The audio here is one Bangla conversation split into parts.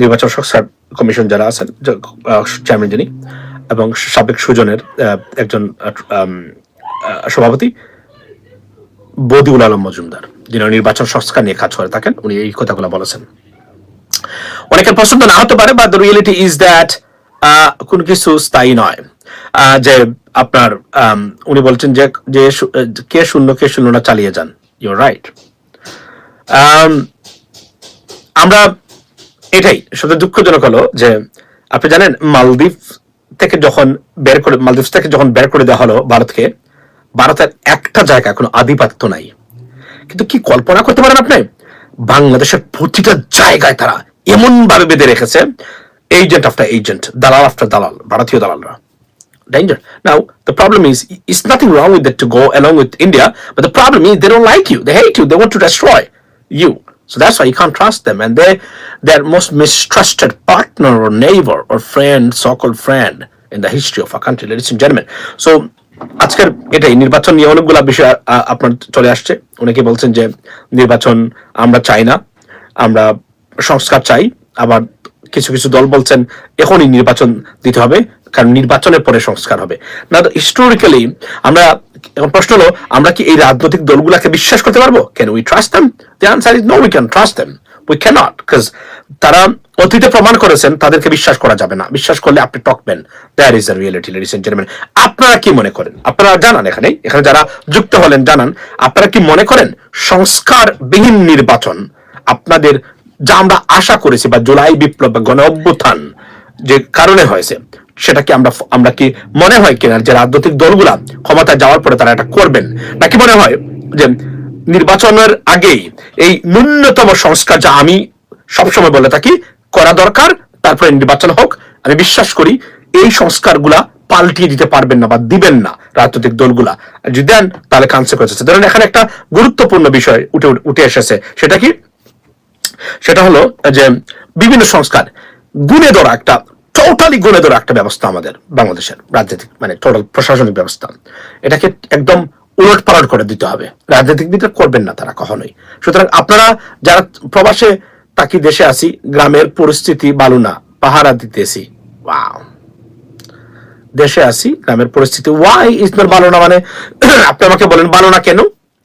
নির্বাচন সংস্কার কমিশন যারা আছেন চেয়ারম্যান যিনি, এবং সাবেক সুজনের একজন সভাপতি, বদিউল আলম মজুমদার, যিনি নির্বাচন সংস্কার নিয়ে কাজ করে থাকেন, উনি এই কথাগুলো বলেছেন। অনেকের পছন্দ না হতে পারে বা দ্য রিয়েলিটি ইজ দ্যাট কোন কিছু স্থায়ী নয়। যে আপনার উনি বলছেন যে যে কে শূন্য কে শূন্য না চালিয়ে যান। ইউর রাইট আমরা এটাই সবচেয়ে দুঃখজনক হলো যে আপনি জানেন মালদ্বীপ থেকে যখন বের করে মালদ্বীপ থেকে যখন বের করে দেওয়া হলো ভারতকে ভারতের একটা জায়গা কোনো আধিপত্য নাই কিন্তু কি কল্পনা করতে পারেন আপনি বাংলাদেশের প্রতিটা জায়গায় তারা এমন ভাবে বেঁধে রেখেছে এজেন্ট আফটার এজেন্ট দালাল আফটার দালাল ভারতীয় দালালরা danger. Now, the problem is, it's nothing wrong with that to go along with India, but the problem is they don't like you. They hate you. They want to destroy you. So that's why you can't trust them. And they, their most mistrusted partner or neighbor or friend, so-called friend in the history of our country, ladies and gentlemen. So, আজকের এটাই নির্বাচন নিয়ে অনেকগুলো বিষয় আপনার চলে আসছে। অনেকে বলছেন যে নির্বাচন আমরা চাই না আমরা সংস্কার চাই। আবার কিছু কিছু দল বলছেন এখনই নির্বাচন দিতে হবে কারণ নির্বাচনের পরে সংস্কার হবে। না হিস্টোরিক্যালি আমরা এখন প্রশ্ন হলো আমরা কি এই রাজনৈতিক দলগুলোকে বিশ্বাস করতে পারব? Can we trust them the answer is no we can trust them we can't because তারা অতীতে প্রমাণ করেছেন, তাদেরকে বিশ্বাস করা যাবে না। বিশ্বাস করলে আপনি টকবেন there is the reality ladies and gentleman আপনারা কি মনে করেন? আপনারা জানান এখানে। এখানে যারা যুক্ত হলেন, জানান। আপনারা কি মনে করেন? সংস্কার বিহীন নির্বাচন আপনাদের, যা আমরা আশা করেছি বা জুলাই বিপ্লব বা গণ অভ্যুত্থান যে কারণে হয়েছে, সেটা কি আমরা আমরা কি মনে হয় কিনা যে রাজনৈতিক দলগুলা ক্ষমতায় যাওয়ার পরে তারা এটা করবেন? নাকি মনে হয় যে নির্বাচনের আগেই এই ন্যূনতম সংস্কার যা আমি সবসময় বলে থাকি, করা দরকার, তারপরে নির্বাচন হোক। আমি বিশ্বাস করি এই সংস্কারগুলা পাল্টিয়ে দিতে পারবেন না বা দিবেন না রাজনৈতিক দলগুলা। যদি দেন, তাহলে কনসিকুয়েন্স আছে। ধরেন এখানে একটা গুরুত্বপূর্ণ বিষয় উঠে উঠে এসেছে। সেটা কি? সেটা হলো যে বিভিন্ন সংস্কার। গুণে ধরা একটা টোটালি গুণে ধরা একটা ব্যবস্থা আমাদের বাংলাদেশের রাজনৈতিক মানে টোটাল প্রশাসনিক ব্যবস্থা। এটাকে একদম উলট পালট করে দিতে হবে। রাজনীতিবিদরা করবেন না তারা কখনোই। সুতরাং আপনারা যারা প্রবাসে তাকি দেশে আসি গ্রামের পরিস্থিতি ভালো না, পাহারা দিতেছি ওয়াও দেশে আসি গ্রামের পরিস্থিতি ওয়াই ইজ নট না মানে আপনি আমাকে বলেন, ভালো না কেন?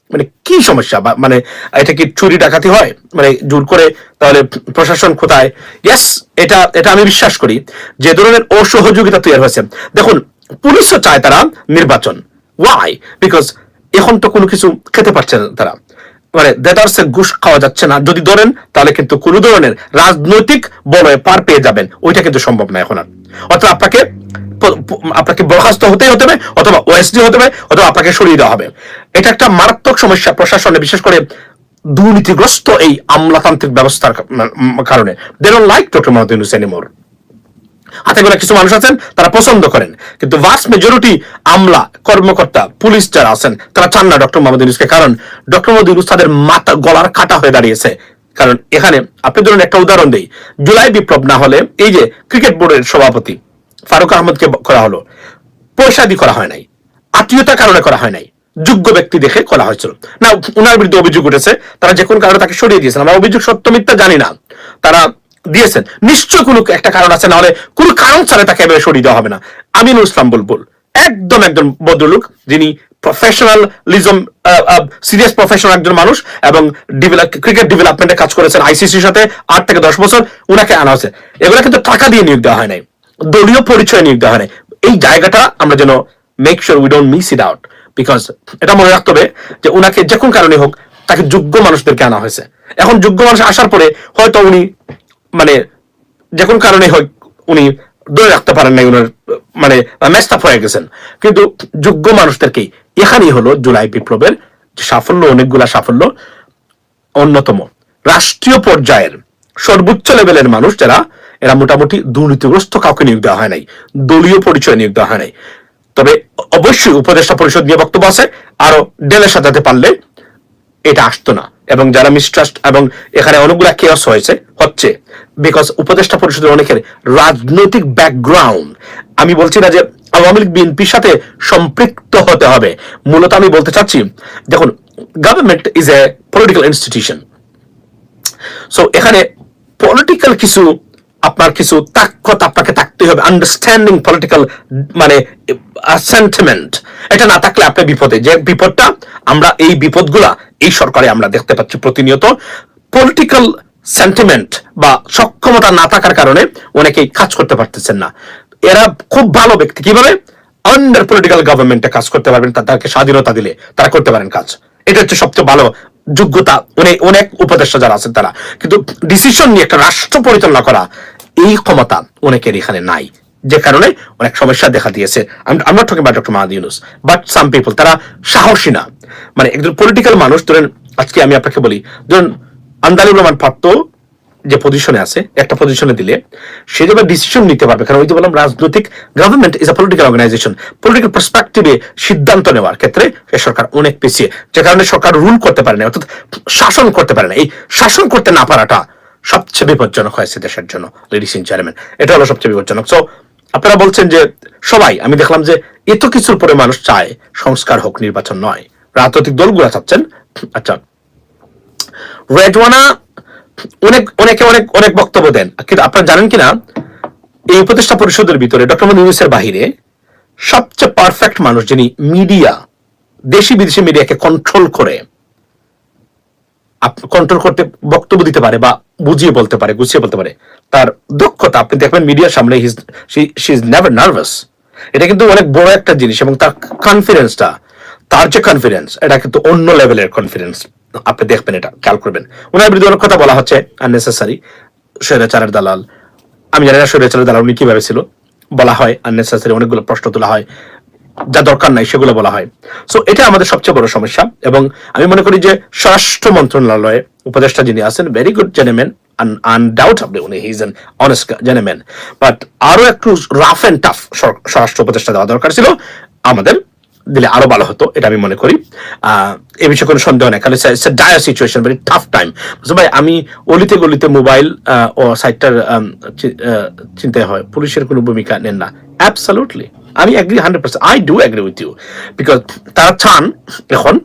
মানে কি সমস্যা? মানে এটা কি চুরি ডাকাতি হয়? মানে জোর করে তাহলে প্রশাসন কোথায়? ইয়েস এটা এটা আমি বিশ্বাস করি। যে ধরনের অসহযোগিতা তৈরি হয়েছে। দেখুন, পুলিশও চায় তারা নির্বাচন। ওয়াই বিকজ এখন তো কোনো কিছু খেতে পারছে না তারা। মানে দেদারসে ঘুষ খাওয়া যাচ্ছে না। যদি ধরেন, তাহলে কিন্তু কোনো ধরনের রাজনৈতিক বলয়ে পার পেয়ে যাবেন। ওইটা কিন্তু সম্ভব না এখন আর। অর্থাৎ আপনাকে আপনাকে বরখাস্ত হতেই হতে হবে, অথবা ওএসডি হতে হবে, অথবা আপনাকে সরিয়ে দেওয়া হবে। এটা একটা মারাত্মক সমস্যা প্রশাসনে, বিশেষ করে দুর্নীতিগ্রস্ত এই আমলাতান্ত্রিক ব্যবস্থার কারণে। They don't like doctor Muhammad Yunus anymore হাতে গোনা কিছু মানুষ আছেন, তারা পছন্দ করেন। কিন্তু ভাস্ট মেজরিটি আমলা কর্মকর্তা, পুলিশ যারা আছেন, তারা চান না ডক্টর মোহাম্মদ ইউনুসকে। কারণ ডক্টর মোহাম্মদ ইউনুস তাদের মাথা গলার কাটা হয়ে দাঁড়িয়েছে। কারণ এখানে আপনি ধরুন একটা উদাহরণ দেই। জুলাই বিপ্লব না হলে এই যে ক্রিকেট বোর্ডের সভাপতি ফারুক আহমদকে করা হলো পয়সা দিয়ে করা হয় নাই, আত্মীয়তার কারণে করা হয় নাই, যোগ্য ব্যক্তি দেখে করা হয়েছিল। না, উনার বিরুদ্ধে অভিযোগ উঠেছে, তারা যে কোন কারণে তাকে সরিয়ে দিয়েছেন আমরা অভিযোগ সত্য মিথ্যা জানি না। তারা দিয়েছেন। নিশ্চয় কোনো একটা কারণ আছে, নাহলে কোনো কারণ ছাড়া তাকে এভাবে সরিয়ে দেওয়া হবে না। আমিনুল ইসলাম বুলবুল, একদম একজন ভদ্রলোক, যিনি প্রফেশনালিজম সিরিয়াস প্রফেশনাল একজন মানুষ এবং ক্রিকেট ডেভেলপমেন্টে কাজ করেছেন আইসিসির সাথে আট থেকে দশ বছর, উনাকে আনা হয়েছে। এগুলো কিন্তু টাকা দিয়ে নিয়োগ দেওয়া হয় নাই, দলীয় পরিচয় নিয়োগ দেওয়া হয় নাই। এই জায়গাটা আমরা যেন make sure we don't miss it out because এটা মনে রাখতে হবে যে উনাকে যে কোন কারণে হোক, তাকে যোগ্য মানুষদেরকে আনা হয়েছে। এখন যোগ্য মানুষ আসার পরে হয়তো উনি মানে যে কোন কারণে হয়, উনি ধরে রাখতে পারেন নাই, উনার মানে মেস্তাপ হয়ে গেছেন। কিন্তু যোগ্য মানুষদেরকেই এখানেই হলো জুলাই বিপ্লবের সাফল্য, অনেকগুলা সাফল্য, অন্যতম। রাষ্ট্রীয় পর্যায়ের সর্বোচ্চ লেভেলের মানুষ যারা, এরা মোটামুটি দুর্নীতিগ্রস্ত, কাউকে নিয়োগ দেওয়া হয় নাই, দলীয় পরিচয় নিয়োগ দেওয়া হয় নাই। তবে অবশ্যই উপদেষ্টা পরিষদ নিয়ে বক্তব্য আছে, আরও ডেলে সাজাতে পারলে এটা আসতো না। এবং যারা মিসট্রাস্ট এবং এখানে অনেকগুলা কেয়াস হয়েছে, হচ্ছে বিকজ উপদেষ্টা পরিষদের অনেকের রাজনৈতিক ব্যাকগ্রাউন্ড আমি বলছি না যে আওয়ামী লীগ বিএনপির সাথে সম্পৃক্ত হতে হবে। মূলত আমি বলতে চাচ্ছি, দেখুন government is a political institution so এখানে পলিটিক্যাল কিছু, আপনার কিছু তাক্ষত আপনাকে থাকতে হবে আন্ডারস্ট্যান্ডিং পলিটিক্যাল মানে সেন্টিমেন্ট এটা না থাকলে আপনি বিপদে, যে বিপদটা, আমরা এই বিপদগুলা এই সরকারে আমরা দেখতে পাচ্ছি প্রতিনিয়ত পলিটিক্যাল সেন্টিমেন্ট বা সক্ষমতা না থাকার কারণে অনেকেই কাজ করতে পারতেছেন না। এরা খুব ভালো ব্যক্তি। কীভাবে? আন্ডার পলিটিক্যাল গভর্নমেন্টে কাজ করতে পারবেন তাদেরকে স্বাধীনতা দিলে তারা করতে পারেন কাজ। এটা হচ্ছে সবচেয়ে ভালো যোগ্যতা। অনেক উপদেষ্টা যারা আছেন তারা। কিন্তু ডিসিশন নিয়ে একটা রাষ্ট্র পরিচালনা করা, এই ক্ষমতা অনেকের এখানে নাই। যে কারণে অনেক সমস্যা দেখা দিয়েছে। বাট সাম পিপল তারা সাহসী না। মানে একজন পলিটিক্যাল মানুষ, ধরেন আজকে আমি আপনাকে বলি, ধরুন আন্দালুর রহমান পাত্র যে পজিশনে আছে, একটা পজিশনে দিলে, সে যেভাবে ডিসিশন নিতে পারবে, কারণ ওই যে বললাম, রাজনৈতিক government is a political organisation political পার্সপেক্টিভে সিদ্ধান্ত নেওয়ার ক্ষেত্রে এ সরকার অনেক পিছিয়ে, যে কারণে সরকার রুল করতে পারে না, অর্থাৎ শাসন করতে পারে না। এই শাসন করতে না পারাটা সবচেয়ে বিপজ্জনক হয়েছে দেশের জন্য লেডিস ইন চেয়ারম্যান এটা হলো সবচেয়ে বিপজ্জনক। সো আপনারা বলছেন যে, সবাই, আমি দেখলাম যে এত কিছুর পরে মানুষ চায় সংস্কার হোক, নির্বাচন নয়। রাজনৈতিক দলগুলো চাচ্ছেন। আচ্ছা রেডওয়ানা অনেক, অনেকে অনেক অনেক বক্তব্য দেন। কিন্তু আপনারা জানেন কিনা, এই উপদেষ্টা পরিষদের ভিতরে ডক্টর মোহাম্মদ ইউনুসের বাহিরে সবচেয়ে পারফেক্ট মানুষ যিনি মিডিয়া দেশি বিদেশি মিডিয়াকে কন্ট্রোল করে কন্ট্রোল করতে বক্তব্য দিতে পারে বা বুঝিয়ে বলতে পারে, গুছিয়ে বলতে পারে। তার দক্ষতা, আপনি দেখবেন মিডিয়ার সামনে ইজ নেভার নার্ভাস এটা কিন্তু অনেক বড় একটা জিনিস এবং তার কনফিডেন্সটা তার যে কনফিডেন্স এটা কিন্তু অন্য লেভেলের কনফিডেন্স আপনি দেখবেন এটা, খেয়াল করবেন। ওনার বিরুদ্ধে অনেক কথা বলা হচ্ছে আননেসেসারি স্বৈরাচারের দালাল। আমি জানি না স্বৈরাচারের দালাল উনি কীভাবে ছিল। বলা হয় আননেসেসারি অনেকগুলো প্রশ্ন তোলা হয়। যা দরকার নাই সেগুলো বলা হয়। সো এটা আমাদের সবচেয়ে বড় সমস্যা এবং আমি মনে করি যে স্বরাষ্ট্র মন্ত্রণালয়ে উপদেষ্টা যিনি আছেন ভেরি গুড জেনেমেন আনডাউটেবলি উনি এন অনেস্ট জেনেমেন বাট আরও একটু রাফ এন্ড টাফ স্বরাষ্ট্র উপদেষ্টা দেওয়া দরকার ছিল। আমাদের দিলে আরও ভালো হতো, এটা আমি মনে করি। এ বিষয়ে কোনো সন্দেহ নেই কারণ dire situation very tough time ভাই, আমি অলিতে গলিতে মোবাইল ও সাইটটার চিন্তায় হয়, পুলিশের কোনো ভূমিকা নেন না। অ্যাবসলুটলি আমি agree hundred percent I do agree with you because তারা চান এখন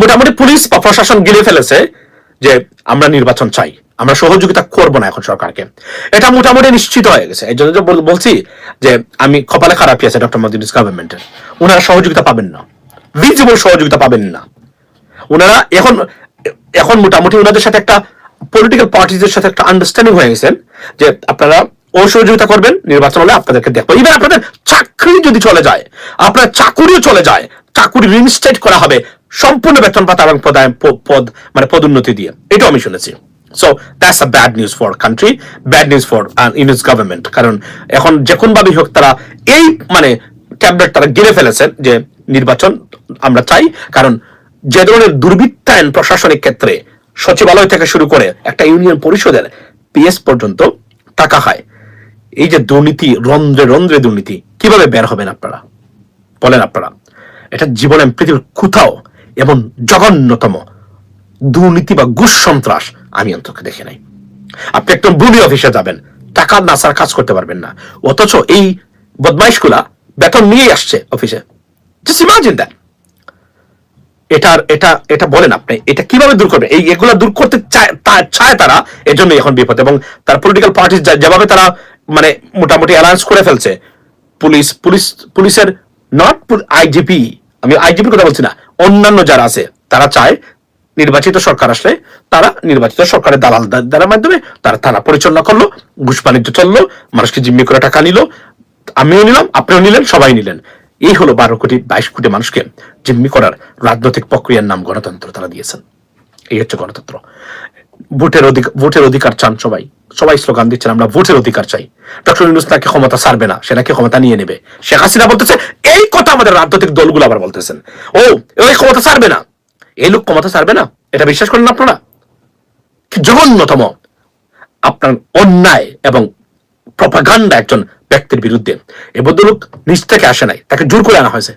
মোটামুটি পুলিশ বা প্রশাসন গিলে ফেলেছে যে আমরা নির্বাচন চাই, আমরা সহযোগিতা করব না এখন সরকারকে। এটা মোটামুটি নিশ্চিত হয়ে গেছে। এই জন্য বলছি যে আমি কপালে খারাপই আছে ডক্টর মোদিনিস গভর্নমেন্টের ওনারা সহযোগিতা পাবেন না। ভিজিবল সহযোগিতা পাবেন না। ওনারা এখন এখন মোটামুটি ওনাদের সাথে একটা পলিটিক্যাল পার্টিদের সাথে একটা আন্ডারস্ট্যান্ডিং হয়ে গেছেন যে আপনারা অসহযোগিতা করবেন, নির্বাচন হলে আপনাদেরকে দেখব। ইভেন আপনাদের চাকরি যদি চলে যায়, আপনার চাকুরিও চলে যায়, চাকুরি রিনস্টেট করা হবে সম্পূর্ণ বেতন পাতা এবং পদ মানে পদোন্নতি দিয়ে। এটাও আমি শুনেছি। So that's a bad news for country bad news for Yunus government কারণ এখন যে কোনভাবেই হোক, তারা এই মানে ট্যাবলেট তারা গিরে ফেলেছেন যে নির্বাচন আমরা চাই। কারণ যে ধরনের দুর্বৃত্তায়ন প্রশাসনিক ক্ষেত্রে সচিবালয় থেকে শুরু করে একটা ইউনিয়ন পরিষদের পিএস পর্যন্ত টাকা খায়। এই যে দুর্নীতি, রন্ধ্রে রন্ধ্রে দুর্নীতি, কীভাবে বের হবেন আপনারা? বলেন আপনারা, এটা জীবনে পৃথিবীর কোথাও এমন জঘন্যতম দুর্নীতি বা ঘুষ সন্ত্রাস আমি অন্তত দেখে নাই। আপনি একদম ভূমি অফিসে যাবেন, টাকা না ছাড়া কাজ করতে পারবেন না। অথচ এই বদমাইশগুলা বেতন নিয়েই আসছে অফিসে। ইমাজিন দ্যাট এটার এটা এটা বলেন আপনি, এটা কীভাবে দূর করবে এই এগুলা দূর করতে চায় চায় তারা এজন্য এখন বিপদ। এবং তার পলিটিক্যাল পার্টি যেভাবে তারা মানে মোটামুটি অ্যালায়েন্স করে ফেলছে। পুলিশ পুলিশ, পুলিশের নট আইজিপি আমি আইজিপির কথা বলছি না, অন্যান্য যারা আছে, তারা চায় নির্বাচিত সরকার আসলে তারা নির্বাচিত সরকারের দালাল দ্বারা মাধ্যমে তারা থানা পরিচালনা করল, ঘুষ বাণিজ্য চলল, মানুষকে জিম্মি করে টাকা নিল, আমিও নিলাম, আপনিও নিলেন, সবাই নিলেন। এই হলো বারো কোটি, বাইশ কোটি মানুষকে জিম্মি করার রাজনৈতিক প্রক্রিয়ার নাম গণতন্ত্র তারা দিয়েছেন। এই হচ্ছে গণতন্ত্র। ভোটের অধিকার ভোটের অধিকার চান সবাই। সবাই স্লোগান দিচ্ছেন, আমরা ভোটের অধিকার চাই। ডক্টর ইউনুস নাকি ক্ষমতা ছাড়বে না, সে নাকি ক্ষমতা নিয়ে নেবে। শেখ হাসিনা বলতেছে, এই কথা আমাদের রাজনৈতিক দলগুলো আবার বলতেছেন। ও ওই ক্ষমতা ছাড়বে না। এই লোক ক্ষমতা ছাড়বে না? এটা বিশ্বাস করেন আপনারা? জঘন্যতম আপনার অন্যায় এবং প্রপাগান্ডা একজন ব্যক্তির বিরুদ্ধে। এ ভদ্রলোক নিজ থেকে আসে নাই, তাকে জোর করে আনা হয়েছে।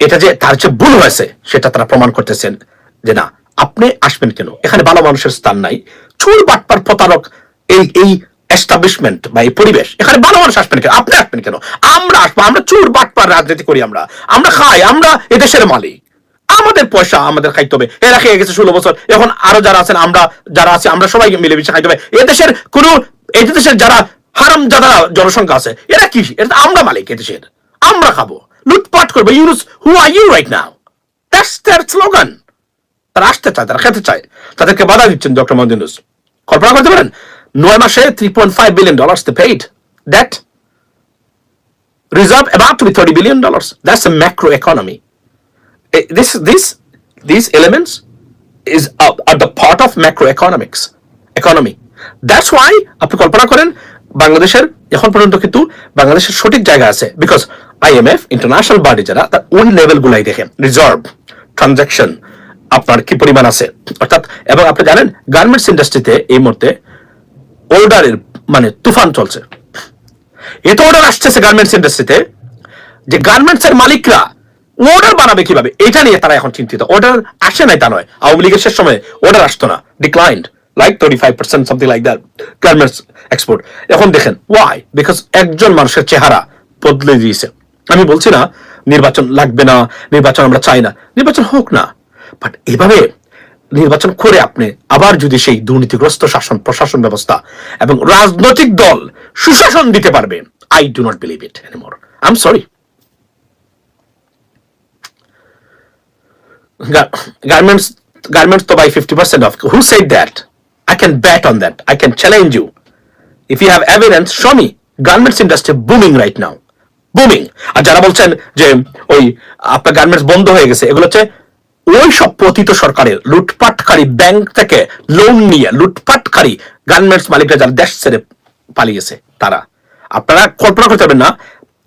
এটা যে তার যে ভুল হয়েছে, সেটা তারা প্রমাণ করতেছেন যে না আপনি আসবেন কেন? এখানে ভালো মানুষের স্থান নাই। চুর বাটপার প্রতারক এই এই এস্টাবলিশমেন্ট বা এই পরিবেশ, এখানে ভালো মানুষ আসবেন কেন? আপনি আসবেন কেন? আমরা আসব, আমরা চুর বাটপার রাজনীতি করি আমরা। আমরা খাই, আমরা এদেশের মালিক। আমাদের পয়সা আমাদের খাইতে হবে। এরা খেয়ে গেছে ষোলো বছর। এখন আরও যারা আছেন, আমরা যারা আছে, আমরা সবাই মিলেমিশে খাইতে হবে। এ দেশের কোন, এই দেশের যারা হারাম যারা জনসংখ্যা আছে, এরা কি? এটা আমরা মালিক এ দেশের। আমরা খাব। লুটপাট করব। Yunus who are you right now that's their slogan তারা আসতে চায় তারা খেতে চায়। তাদেরকে বাধা দিচ্ছেন ডক্টর মোহাম্মদ কল্পনা করতে পারেন নয় মাসে three point five billion dollars the paid that reserve about to be 30 billion dollars. That's a macro economy. Eh, this this these elements is are, are the part of macroeconomics economy. That's why আপনি কল্পনা করেন বাংলাদেশের এখন পর্যন্ত কিন্তু বাংলাদেশের সঠিক জায়গা আছে। বিকজ আইএমএফ ইন্টারন্যাশনাল বডি যারা তার ওই লেভেল গুলাই দেখেন। রিজার্ভ ট্রানজাকশন আপনার কি পরিমাণ আছে? অর্থাৎ, এবং আপনি জানেন গার্মেন্টস ইন্ডাস্ট্রিতে এই মুহূর্তে অর্ডারের মানে তুফান চলছে। এত অর্ডার আসতেছে গার্মেন্টস ইন্ডাস্ট্রিতে যে গার্মেন্টস এর মালিকরা অর্ডার বানাবে কীভাবে? এটা নিয়ে তারা এখন চিন্তিত। অর্ডার আসে নাই তা নয়। আওয়ামী লীগের শেষ সময় অর্ডার আসতো না। Declined like thirty five percent something like that garments export এখন দেখেন ওয়াই বিকজ একজন মানুষের চেহারা বদলে দিয়েছে। আমি বলছি না, নির্বাচন লাগবে না, নির্বাচন আমরা চাই না। নির্বাচন হোক না। বাট এভাবে নির্বাচন করে আপনি আবার যদি সেই দুর্নীতিগ্রস্ত শাসন, প্রশাসন ব্যবস্থা এবং রাজনৈতিক দল সুশাসন দিতে পারবে I do not believe it anymore I am sorry garments garments তো by fifty percent of who said that I can bet on that I can challenge you if you have evidence show me garments industry booming right now booming আর যারা বলছেন যে ওই, আপনার গার্মেন্টস বন্ধ হয়ে গেছে, এগুলো হচ্ছে ওই সব পতিত সরকারের লুটপাটকারী ব্যাংক থেকে লোন নিয়ে লুটপাটকারী গার্মেন্টস মালিকরা যারা দেশ ছেড়ে পালিয়েছে, তারা। আপনারা কল্পনা করতে পারবেন না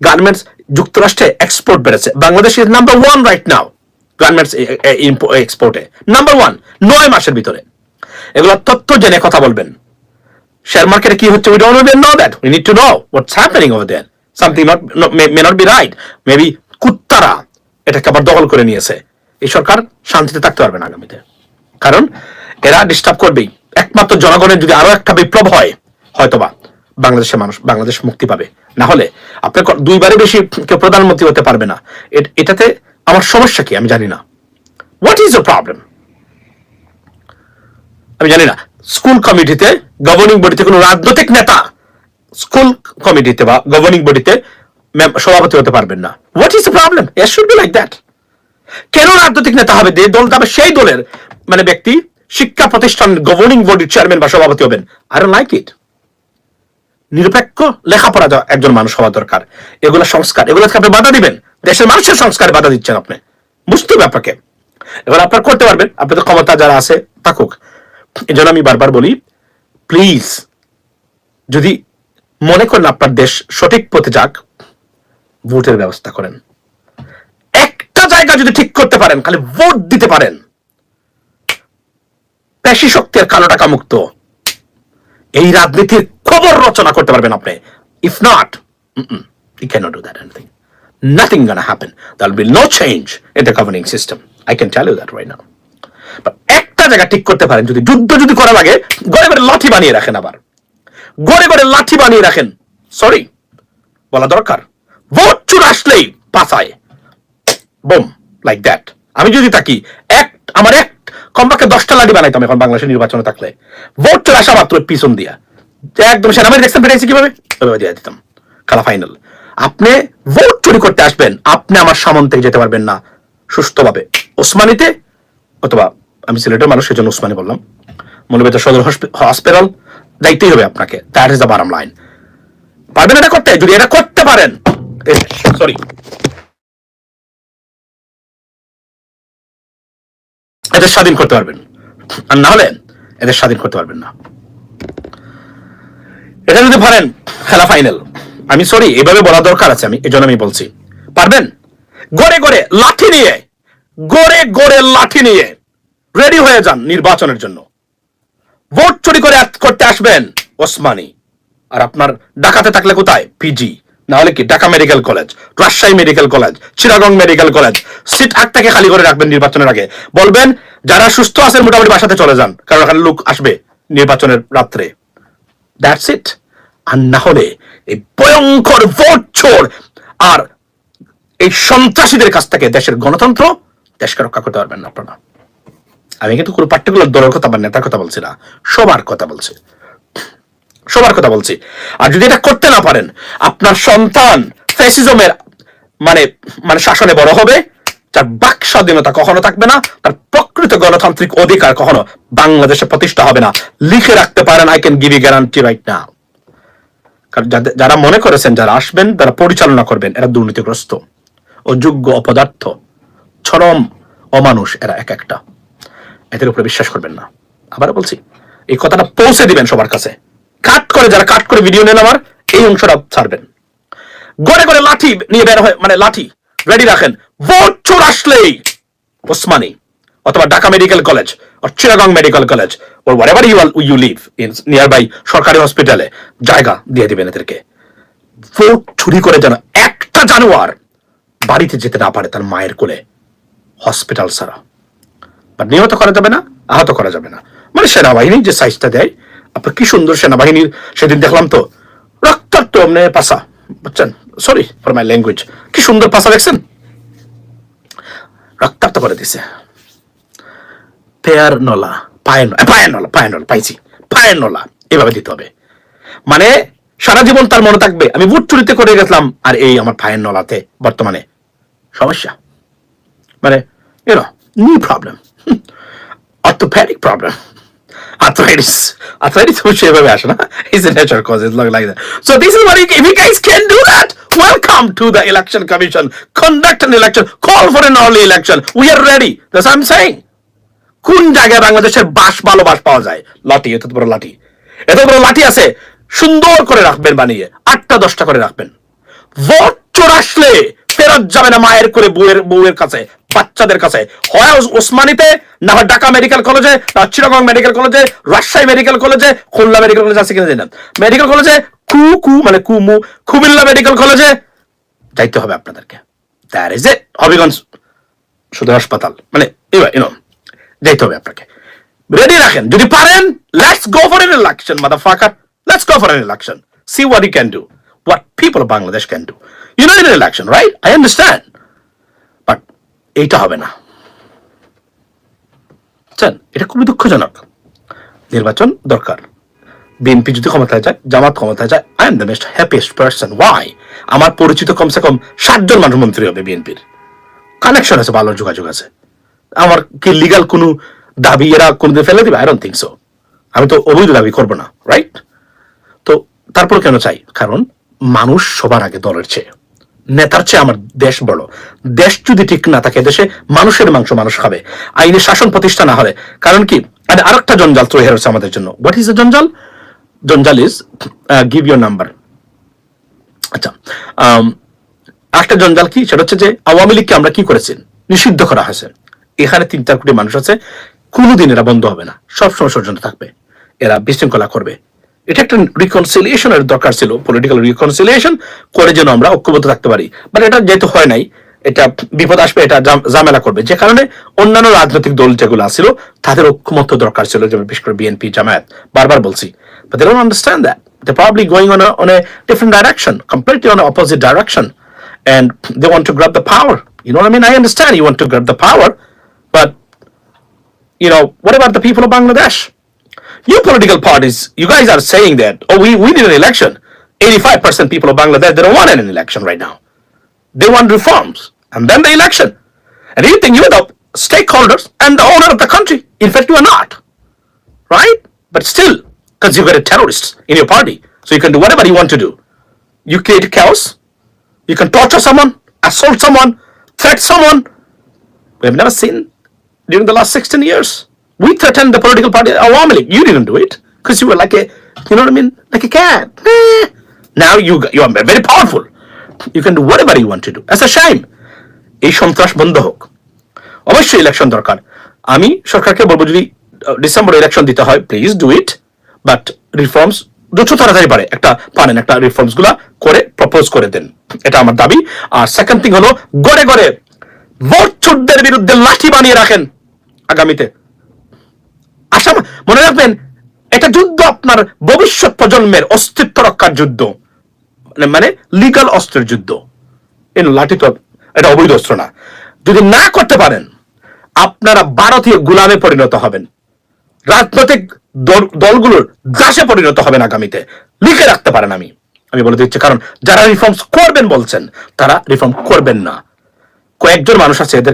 গার্মেন্টস যুক্তরাষ্ট্রে এক্সপোর্ট বেড়েছে। Bangladesh is number one right now garments এক্সপোর্টে number one নয় মাসের ভিতরে। এগুলো তথ্য জেনে কথা বলবেন। শেয়ার মার্কেটে কি হচ্ছে we don't even know that we need to know what's happening over there something not may not be right maybe কুত্তারা এটাকে আবার দখল করে নিয়েছে। এই সরকার শান্তিতে থাকতে পারবে না আগামীতে। কারণ এরা ডিস্টার্ব করবেই। একমাত্র জনগণের যদি আরও একটা বিপ্লব হয়, হয়তোবা বাংলাদেশের মানুষ, বাংলাদেশ মুক্তি পাবে। না হলে আপনার দুইবারে বেশি কেউ প্রধানমন্ত্রী হতে পারবে না। এটাতে আমার সমস্যা কি আমি জানি না। হোয়াট ইজ প্রবলেম আমি জানি না। স্কুল কমিটিতে গভর্নিং বডিতে কোনো রাজনৈতিক নেতা স্কুল কমিটিতে বা গভর্নিং বডিতে সভাপতি হতে পারবেন না। What is problem a should be like that কেন রাজনৈতিক নেতা হবে? দল তবে সেই দলের মানে ব্যক্তি, শিক্ষা প্রতিষ্ঠান গভর্নিং বডির চেয়ারম্যান বা সভাপতি হবেন। ডোন্ট লাইক ইট নিরপেক্ষ লেখাপড়া একজন মানুষ হওয়া দরকার। এগুলো সংস্কার। এগুলোকে আপনি বাধা দিবেন। দেশের মানুষের সংস্কারে বাধা দিচ্ছেন আপনি। বুঝতে হবে আপনাকে। এবার আপনার করতে পারবেন। আপনাদের ক্ষমতা যারা আছে, থাকুক। এই জন্য আমি বারবার বলি প্লিজ যদি মনে করেন আপনার দেশ সঠিক পথে যাক, ভোটের ব্যবস্থা করেন। জায়গা যদি ঠিক করতে পারেন, খালি ভোট দিতে পারেন। পেশি শক্তির কালো টাকা মুক্ত। এই রাজনীতির খবর রচনা করতে পারবেন আপনি। If not cannot do that anything. Nothing gonna happen. There'll be no change in the governing system. I can tell you that right now. But একটা জায়গা ঠিক করতে পারেন, যদি যুদ্ধ যদি করা লাগে, গড়ে গড়ে লাঠি বানিয়ে রাখেন আবার। গড়ে গড়ে লাঠি বানিয়ে রাখেন। সরি বলা দরকার। ভোট চুর আসলেই পাশায় বোম লাইক দ্যাট আমি যদি থাকি, এক, আমার এক কমপক্ষে দশটা লাঠি বানাইতাম এখন বাংলাদেশের নির্বাচনে থাকলে। ভোট চলে আসা মাত্র পিছন দিয়া। একদম সেনাবাহিনী দেখছেন বেরিয়েছে কীভাবে? ওইভাবে দিয়ে দিতাম। খেলা ফাইনাল আপনি ভোট চুরি করতে আসবেন, আপনি আমার সামন থেকে যেতে পারবেন না। সুস্থভাবে। ওসমানিতে, অথবা আমি সিলেটের মানুষ, সেজন্য ওসমানি বললাম। মৌলভীতে সদর হসপিটাল যাইতেই হবে আপনাকে। That is the bottom line পারবেন এটা করতে? যদি এটা করতে পারেন সরি এদের স্বাধীন করতে পারবেন। আর না হলে এদের স্বাধীন করতে পারবেন না। এটা যদি পারেন, খেলা ফাইনাল আমি সরি এভাবে বলা দরকার আছে, আমি এজন্য আমি বলছি। পারবেন? গড়ে গড়ে লাঠি নিয়ে, গড়ে গড়ে লাঠি নিয়ে রেডি হয়ে যান নির্বাচনের জন্য। ভোট চুরি করে করতে আসবেন ওসমানী। আর আপনার ডাকাতে থাকলে কোথায়? পিজি না হলে কি? Dhaka medical college, Rajshahi medical college Chittagong medical college, seat আটটাকে খালি করে রাখবেন নির্বাচনের আগে। বলবেন, যারা সুস্থ আছেন মোটামুটি বাসাতে চলে যান, কারণ ওখানে লোক আসবে নির্বাচনের রাত্রে। দ্যাটস ইট আর না হলে এই ভয়ঙ্কর ভোট চোর আর এই সন্ত্রাসীদের কাছ থেকে দেশের গণতন্ত্র দেশকে রক্ষা করতে পারবেন না আপনারা। আমি কিন্তু কোনো পার্টিকুলার দলের কথা বা নেতার কথা বলছি না, সবার কথা বলছি। সবার কথা বলছি। আর যদি এটা করতে না পারেন, আপনার সন্তান ফ্যাসিজমের মানে মানে শাসনে বড় হবে তার বাক স্বাধীনতা কখনো থাকবে না, তার প্রকৃত গণতান্ত্রিক অধিকার কখনো বাংলাদেশে প্রতিষ্ঠা হবে না। লিখে রাখতে পারেন I can give you guarantee right না কারণ যারা মনে করেছেন, যারা আসবেন, তারা পরিচালনা করবেন, এরা দুর্নীতিগ্রস্ত। অযোগ্য অপদার্থ চরম অমানুষ, এরা এক একটা। এদের উপরে বিশ্বাস করবেন না। আবার বলছি, এই কথাটা পৌঁছে দিবেন সবার কাছে। কাট করে, যারা কাট করে ভিডিও নেন আমার, এই অংশটা ছাড়বেন। গড়ে গড়ে লাঠি নিয়ে বের হয় মানে লাঠি রেডি রাখেন। চোর আসলেই, ওসমানী, অথবা Dhaka medical college or Chittagong medical college or wherever you are, you live in nearby সরকারি হসপিটালে জায়গা দিয়ে দিবেন এদেরকে। ভোট চুরি করে যেন একটা জানোয়ার বাড়িতে যেতে না পারে তার মায়ের কোলে হসপিটাল ছাড়া। বা নিহত করা যাবে না, আহত করা যাবে না। মানে সেনাবাহিনী যে সাইজটা দেয় আপনার কি সুন্দর সেনাবাহিনীর সেদিন দেখলাম তো। রক্তাক্ত এমনি পাশা বুঝছেন? সরি ফর মাই ল্যাঙ্গুয়েজ কি সুন্দর পাশা দেখছেন? রক্তাক্ত করে দিছে। পেয়ার নলা পায়ের ন- পায়ের নলা পায়ের নলা পাইছি। পায়ের নলা এভাবে দিতে হবে। মানে সারা জীবন তার মনে থাকবে আমি বুট চুরিতে করে গেছিলাম আর এই আমার পায়ের নলাতে বর্তমানে সমস্যা। মানে know, knee problem, orthopedic problem, arthritis. Arthritis welcome to the election commission. Conduct an election. Call for an early election. We are ready. That's what I'm saying. কোন জায়গায় বাংলাদেশের বাস ভালো বাস পাওয়া যায় লাঠি এত বড় লাঠি এত বড় লাঠি আছে সুন্দর করে রাখবেন বানিয়ে আটটা দশটা করে রাখবেন ভোট চোর আসলে ফেরত যাবে না মায়ের করে বউয়ের বউয়ের কাছে বাচ্চাদের কাছে। হয় ওস- ওসমানীতে, না হয় ঢাকা মেডিকেল কলেজে, না চিরগং মেডিকেল কলেজে, রাজশাহী মেডিকেল কলেজে, খুলনা মেডিকেল কলেজে আছে কিনা জানেন মেডিকেল কলেজে কু কু মানে কুমু কুমিল্লা মেডিকেল কলেজে যাইতে হবে আপনাদেরকে। দ্যাট ইজ এ হবিগঞ্জ শুধু হাসপাতাল। মানে এবার ইউনো যাইতে হবে আপনাকে। রেডি রাখেন। যদি পারেন let's go for an election mother fucker let's go for an election see what you can do what people of Bangladesh can do no in election right I understand but এইটা হবে না। বুঝছেন এটা খুবই দুঃখজনক। নির্বাচন দরকার। বিএনপি যদি ক্ষমতায় যায়, জামাত ক্ষমতায় যায় I am the most happiest person why আমার পরিচিত কমসে কম ষাটজন মানুষ মন্ত্রী হবে বিএনপির। কানেকশন আছে ভালো যোগাযোগ আছে। আমার কি লিগাল কোনো দাবি এরা কোনোদিন ফেলে দিবে? আই ডোন্ট থিঙ্ক সো আমি তো অবৈধ দাবি করব না রাইট তো তারপর কেন চাই? কারণ মানুষ সবার আগে দলের চেয়ে। নেতার চেয়ে আমার দেশ বড়। দেশ যদি ঠিক না থাকে দেশে মানুষের মাংস মানুষ খাবে। আইনের শাসন প্রতিষ্ঠা না হবে কারণ কি? আর আরেকটা জঞ্জাল তৈরি হয়েছে আমাদের জন্য। হোয়াট ইজ দ্য জঞ্জাল? জঞ্জাল ইজ গিভ ইউর নাম্বার আচ্ছা আম, আরেকটা জঞ্জাল কি? সেটা হচ্ছে যে আওয়ামী লীগকে আমরা কি করেছি? নিষিদ্ধ করা হয়েছে। এখানে তিন চার কোটি মানুষ আছে কোনোদিন এরা বন্ধ হবে না। সবসময় ষড়যন্ত্র থাকবে। এরা বিশৃঙ্খলা করবে। এটা একটা রিকনসিলিয়েশনের দরকার ছিল পলিটিক্যাল রিকনসিলিয়েশন করে যেন আমরা ঐক্যবদ্ধ থাকতে পারি। বাট এটা যেহেতু হয় নাই, এটা বিপদ আসবে, এটা ঝামেলা করবে। যে কারণে অন্যান্য রাজনৈতিক দল যেগুলো আছিল, তাদের ঐক্যমত দরকার ছিল, যেমন বিশেষ করে বিএনপি জামায়াত। বারবার বলছি। They on on a different opposite direction and they want to grab the power you know I want to grab the power but you Bangladesh you political parties, you guys are saying that, oh, we, we did an election. 85% people of Bangladesh, they don't want an election right now. They want reforms. And then the election. And you think you're the stakeholders and the owner of the country. In fact, you are not. Right? But still, because you've got a terrorist in your party. So you can do whatever you want to do. You create chaos. You can torture someone, assault someone, threat someone. We have never seen during the last 16 years. We threatened the political party Awami League. You didn't do it because you were like a, you know what I mean, like a cat. Eh. Now you you are very powerful. You can do whatever you want to do. That's a shame. এই সন্ত্রাস বন্ধ হোক অবশ্যই ইলেকশন দরকার আমি সরকারকে বলব যদি ডিসেম্বর ইলেকশন দিতে হয় please do it but reforms যত তাড়াতাড়ি পারে একটা পারেন একটা রিফর্মসগুলা করে প্রপোজ করে দেন এটা আমার দাবি আর সেকেন্ড থিং হলো গড়ে গড়ে ভোট চোরদের বিরুদ্ধে লাঠি বানিয়ে রাখেন আগামীতে আশা মনে রাখবেন, এটা যুদ্ধ আপনার ভবিষ্যৎ প্রজন্মের অস্তিত্ব রক্ষার যুদ্ধ। মানে- মানে লিগাল অস্ত্রের যুদ্ধ। লাঠি তো এটা অবৈধ অস্ত্র না। যদি না করতে পারেন, আপনারা ভারতীয় গোলামে পরিণত হবেন। রাজনৈতিক দল- দলগুলোর দাসে পরিণত হবেন আগামীতে। লিখে রাখতে পারেন আমি। আমি বলে দিচ্ছি, কারণ যারা রিফর্মস করবেন বলছেন, তারা রিফর্ম করবেন না। কয়েকজন মানুষ আছে, এদের